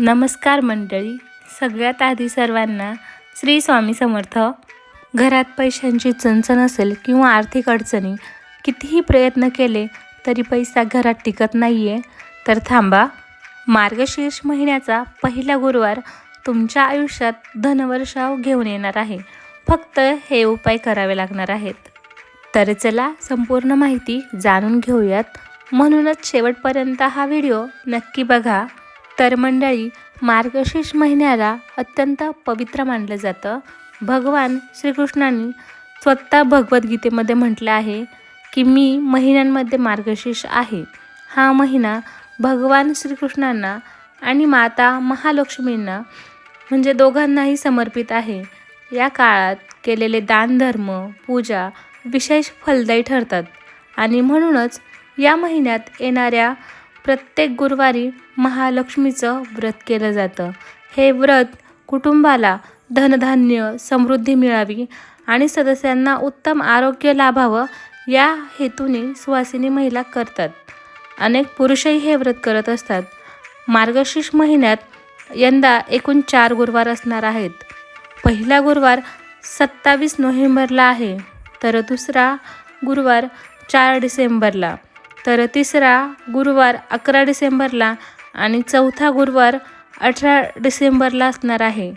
नमस्कार मंडळी. सगळ्यात आधी सर्वांना श्री स्वामी समर्थ. घरात पैशांची चणचण असेल किंवा आर्थिक अडचणी कितीही प्रयत्न केले तरी पैसा घरात टिकत नाही आहे तर थांबा. मार्गशीर्ष महिन्याचा पहिला गुरुवार तुमच्या आयुष्यात धनवर्षाव घेऊन येणार आहे. फक्त हे उपाय करावे लागणार आहेत. तर चला संपूर्ण माहिती जाणून घेऊयात. म्हणूनच शेवटपर्यंत हा व्हिडिओ नक्की बघा. तर मंडळी मार्गशीर्ष महिन्याला अत्यंत पवित्र मानलं जातं. भगवान श्रीकृष्णांनी स्वतः भगवद्गीतेमध्ये म्हटलं आहे की मी महिन्यांमध्ये मार्गशीर्ष आहे. हा महिना भगवान श्रीकृष्णांना आणि माता महालक्ष्मींना म्हणजे दोघांनाही समर्पित आहे. या काळात केलेले दानधर्म पूजा विशेष फलदायी ठरतात आणि म्हणूनच या महिन्यात येणाऱ्या प्रत्येक गुरुवारी महालक्ष्मीचं व्रत केलं जातं. हे व्रत कुटुंबाला धनधान्य समृद्धी मिळावी आणि सदस्यांना उत्तम आरोग्य लाभावं या हेतूने सुवासिनी महिला करतात. अनेक पुरुषही हे व्रत करत असतात. मार्गशीर्ष महिन्यात यंदा एकूण चार गुरुवार असणार आहेत. पहिला गुरुवार सत्तावीस नोव्हेंबरला आहे तर दुसरा गुरुवार चार डिसेंबरला. तर तिसरा गुरुवार अकरा डिसेंबरला आणि चौथा गुरुवार अठरा डिसेंबरला असणार आहे.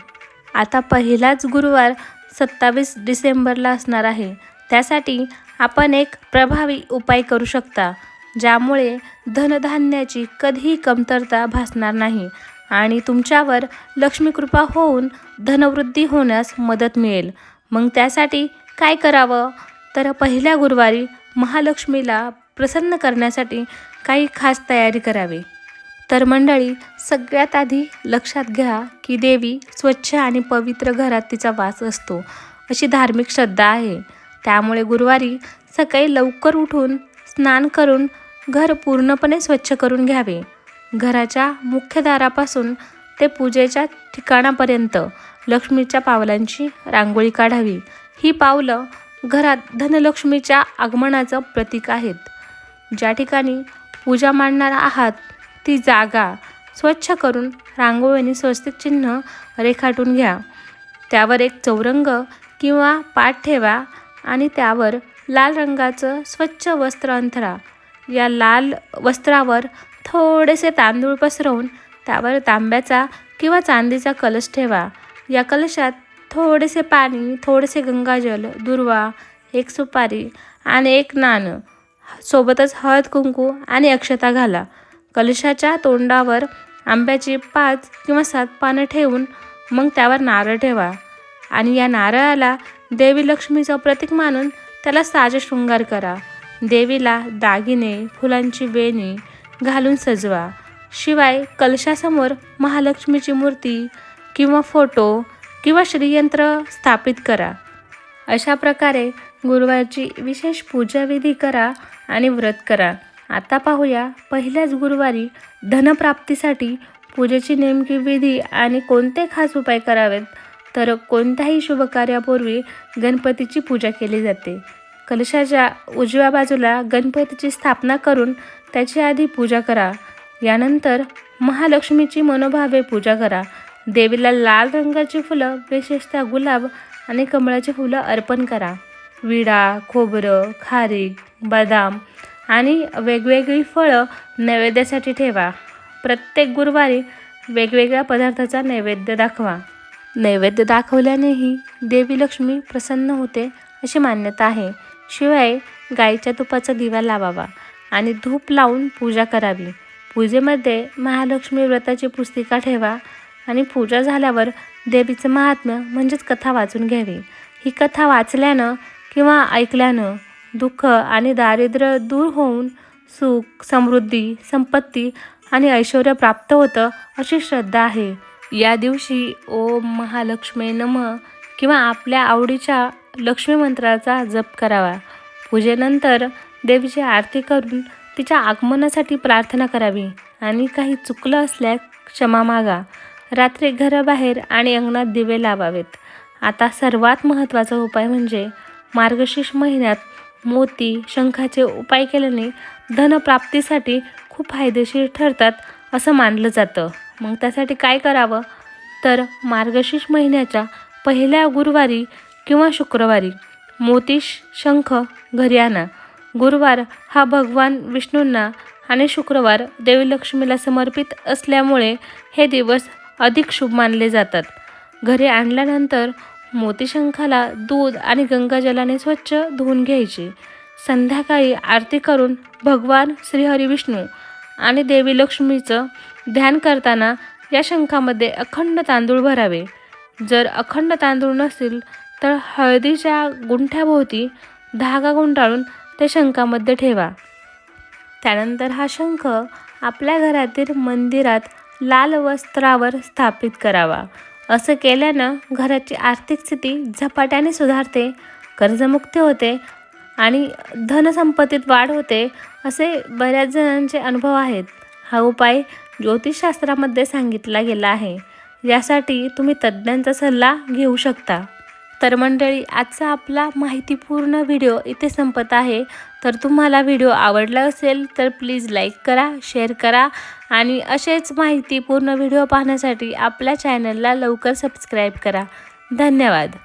आता पहिलाच गुरुवार सत्तावीस डिसेंबरला असणार आहे. त्यासाठी आपण एक प्रभावी उपाय करू शकता ज्यामुळे धनधान्याची कधीही कमतरता भासणार नाही आणि तुमच्यावर लक्ष्मीकृपा होऊन धनवृद्धी होण्यास मदत मिळेल. मग त्यासाठी काय करावं? तर पहिल्या गुरुवारी महालक्ष्मीला प्रसन्न करण्यासाठी काही खास तयारी करावी. तर मंडळी सगळ्यात आधी लक्षात घ्या की देवी स्वच्छ आणि पवित्र घरात तिचा वास असतो अशी धार्मिक श्रद्धा आहे. त्यामुळे गुरुवारी सकाळी लवकर उठून स्नान करून घर पूर्णपणे स्वच्छ करून घ्यावे. घराच्या मुख्य दारापासून ते पूजेच्या ठिकाणापर्यंत लक्ष्मीच्या पावलांची रांगोळी काढावी. ही पावलं घरात धनलक्ष्मीच्या आगमनाचं प्रतीक आहेत. ज्या ठिकाणी पूजा मांडणार आहात ती जागा स्वच्छ करून रांगोळीने स्वस्तिक चिन्ह रेखाटून घ्या. त्यावर एक चौरंग किंवा पाठ ठेवा आणि त्यावर लाल रंगाचं स्वच्छ वस्त्र अंथरा. या लाल वस्त्रावर थोडेसे तांदूळ पसरवून त्यावर तांब्याचा किंवा चांदीचा कलश ठेवा. या कलशात थोडेसे पाणी थोडेसे गंगाजल दुर्वा एक सुपारी आणि एक नाणं सोबतच हळद कुंकू आणि अक्षता घाला. कलशाच्या तोंडावर आंब्याची पाच किंवा सात पानं ठेवून मग त्यावर नारळ ठेवा. आणि या नारळाला देवी लक्ष्मीचं प्रतीक मानून त्याला साज शृंगार करा. देवीला दागिने फुलांची वेणी घालून सजवा. शिवाय कलशासमोर महालक्ष्मीची मूर्ती किंवा फोटो किंवा श्रीयंत्र स्थापित करा. अशा प्रकारे गुरुवारची विशेष पूजाविधी करा आणि व्रत करा. आता पाहूया पहिल्याच गुरुवारी धनप्राप्तीसाठी पूजेची नेमकी विधी आणि कोणते खास उपाय करावेत? तर कोणत्याही शुभकार्यापूर्वी गणपतीची पूजा केली जाते. कलशाच्या उजव्या बाजूला गणपतीची स्थापना करून त्याची आधी पूजा करा. यानंतर महालक्ष्मीची मनोभावे पूजा करा. देवीला लाल रंगाची फुलं विशेषतः गुलाब आणि कमळाची फुलं अर्पण करा. विडा खोबरं खारीक बदाम आणि वेगवेगळी फळं नैवेद्यासाठी ठेवा. प्रत्येक गुरुवारी वेगवेगळ्या पदार्थाचा नैवेद्य दाखवा. नैवेद्य दाखवल्यानेही देवी लक्ष्मी प्रसन्न होते अशी मान्यता आहे. शिवाय गाईच्या तुपाचा दिवा लावावा आणि धूप लावून पूजा करावी. पूजेमध्ये महालक्ष्मी व्रताची पुस्तिका ठेवा आणि पूजा झाल्यावर देवीचं महात्म्य म्हणजेच कथा वाचून घ्यावी. ही कथा वाचल्यानं किंवा ऐकल्यानं दुःख आणि दारिद्र्य दूर होऊन सुख समृद्धी संपत्ती आणि ऐश्वर प्राप्त होतं अशी श्रद्धा आहे. या दिवशी ओम महालक्ष्मी नम किंवा आपल्या आवडीच्या लक्ष्मी मंत्राचा जप करावा. पूजेनंतर देवीची आरती करून तिच्या आगमनासाठी प्रार्थना करावी आणि काही चुकलं असल्यास क्षमा मागा. रात्री घराबाहेर आणि अंगणात दिवे लावावेत. आता सर्वात महत्त्वाचा उपाय म्हणजे मार्गशीर्ष महिन्यात मोती शंखाचे उपाय केल्याने धनप्राप्तीसाठी खूप फायदेशीर ठरतात असं मानलं जातं. मग त्यासाठी काय करावं? तर मार्गशीर्ष महिन्याच्या पहिल्या गुरुवारी किंवा शुक्रवारी मोती शंख घरी आणा. गुरुवार हा भगवान विष्णूंना आणि शुक्रवार देवी लक्ष्मीला समर्पित असल्यामुळे हे दिवस अधिक शुभ मानले जातात. घरी आणल्यानंतर मोतीशंखाला दूध आणि गंगाजलाने स्वच्छ धुवून घ्यायचे. संध्याकाळी आरती करून भगवान श्रीहरी विष्णू आणि देवी लक्ष्मीचं ध्यान करताना या शंखामध्ये अखंड तांदूळ भरावे. जर अखंड तांदूळ नसेल तर हळदीच्या गुंठ्याभोवती धागा गुंडाळून त्या शंखामध्ये ठेवा. त्यानंतर हा शंख आपल्या घरातील मंदिरात लाल वस्त्रावर स्थापित करावा. असं केल्यानं घराची आर्थिक स्थिती झपाट्याने सुधारते कर्जमुक्ती होते आणि धनसंपत्तीत वाढ होते असे बऱ्याच जणांचे अनुभव आहेत. हा उपाय ज्योतिषशास्त्रामध्ये सांगितला गेला आहे. यासाठी तुम्ही तज्ज्ञांचा सल्ला घेऊ शकता. तर मंडळी आजचा आपला माहितीपूर्ण व्हिडिओ इथे संपत आहे. तर तुम्हाला व्हिडिओ आवडला असेल तर प्लीज लाईक करा शेअर करा आणि असेच माहितीपूर्ण व्हिडिओ पाहण्यासाठी आपल्या चॅनलला लवकर सबस्क्राईब करा. धन्यवाद.